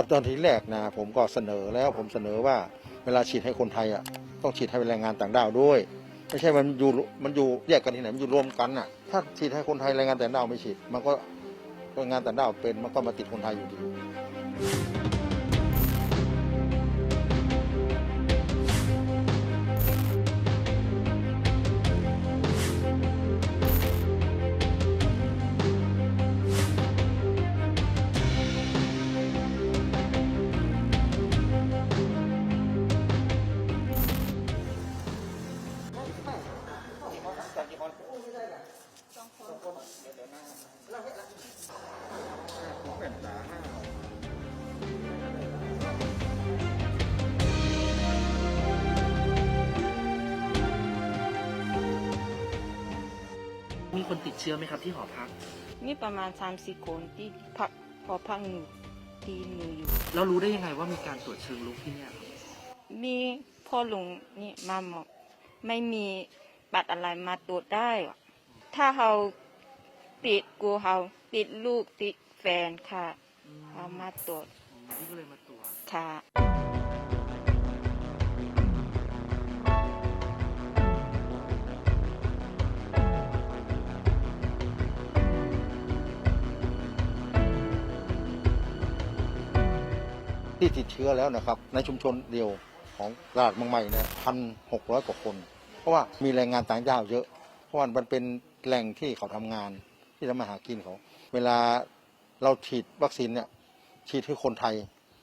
ก็ตอนทีแรกนะผมก็เสนอแล้วผมเสนอว่าเวลาฉีดให้คนไทยอะต้องฉีดให้แรงงานต่างด้าวด้วย ไม่ใช่มันอยู่มันอยู่แยกกันที่ไหนมันอยู่รวมกันอะ ถ้าฉีดให้คนไทยแรงงานต่างด้าวไม่ฉีด มันก็แรงงานต่างด้าวเป็นมันก็มาติดคนไทยอยู่ดี มีคนติดเชื้อไหมครับที่หอพัก มีประมาณ3ามสี่คนที่พักพอพักหนูที่หนูอยู่ แล้วรู้ได้ยังไงว่ามีการตรวจเชิงลุกที่เนี่ยครับมีพ่อลุงนี่มาบอกไม่มีบัตรอะไรมาตรวจได้วะถ้าเขา ติดกูเขาติดลูกติดแฟนค่ะเขามาตรวจนี่ก็เลยมาตรวจค่ะ ที่ติดเชื้อแล้วนะครับ ในชุมชนเดียวของตลาดเมืองใหม่เนี่ยพันหกร้อยกว่าคน เพราะว่ามีแรงงานต่างด้าวเยอะ เพราะว่ามันเป็นแหล่งที่เขาทำงาน ที่ทำมาหากินเขา เวลาเราฉีดวัคซีนเนี่ยฉีดให้คนไทย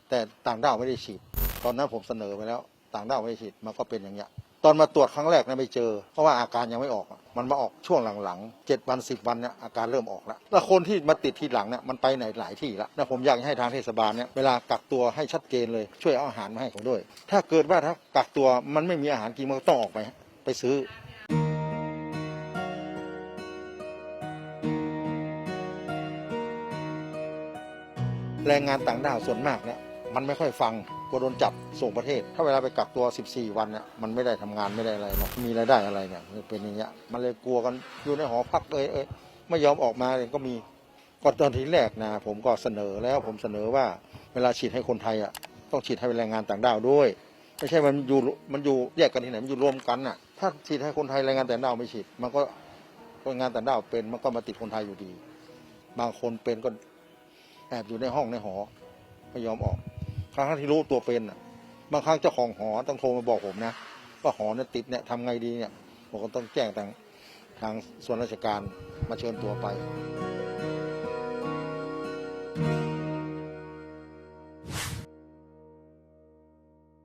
แต่ต่างด้าวไม่ได้ฉีด ตอนนั้นผมเสนอไปแล้ว ต่างด้าวไม่ได้ฉีดมันก็เป็นอย่างเงี้ยตอนมาตรวจครั้งแรกนะไม่เจอ เพราะว่าอาการยังไม่ออกมันมาออกช่วงหลังๆเจ็ดวันสิบวันเนี่ยอาการเริ่มออกแล้วแล้วคนที่มาติดทีหลังเนี่ยมันไปไหนหลายที่แล้วนะผมอยากให้ทางเทศบาลเนี่ยเวลากักตัวให้ชัดเจนเลยช่วยเอาอาหารมาให้เขาด้วย ถ้าเกิดว่าถ้ากักตัวมันไม่มีอาหารกินมันก็ต้องออกไปไปซื้อ แรงงานต่างด้าวส่วนมากเนี่ยมันไม่ค่อยฟังกลัวโดนจับส่งประเทศ ถ้าเวลาไปกักตัว 14 วันเนี่ยมันไม่ได้ทำงานไม่ได้อะไรหรอกมีรายได้อะไรเนี่ยเป็นอย่างเงี้ยมันเลยกลัวกันอยู่ในหอพักเอ้ยเอ้ยไม่ยอมออกมาเลยก็มีก็ตอนทีแรกนะผมก็เสนอแล้วผมเสนอว่าเวลาฉีดให้คนไทยอะต้องฉีดให้แรงงานต่างด้าวด้วยไม่ใช่มันอยู่มันอยู่แยกกันที่ไหนมันอยู่รวมกันอะ ถ้าฉีดให้คนไทยแรงงานต่างด้าวไม่ฉีด มันก็แรงงานต่างด้าวเป็นมันก็มาติดคนไทยอยู่ดี บางคนเป็นก็ แอบอยู่ในห้องในหอไม่ยอมออกครั้งที่รู้ตัวเป็นอะ บางครั้งเจ้าของหอต้องโทรมาบอกผมนะว่าหอเนี่ยติดเนี่ยทำไงดีเนี่ยผมก็ต้องแจ้งทางทางส่วนราชการมาเชิญตัวไป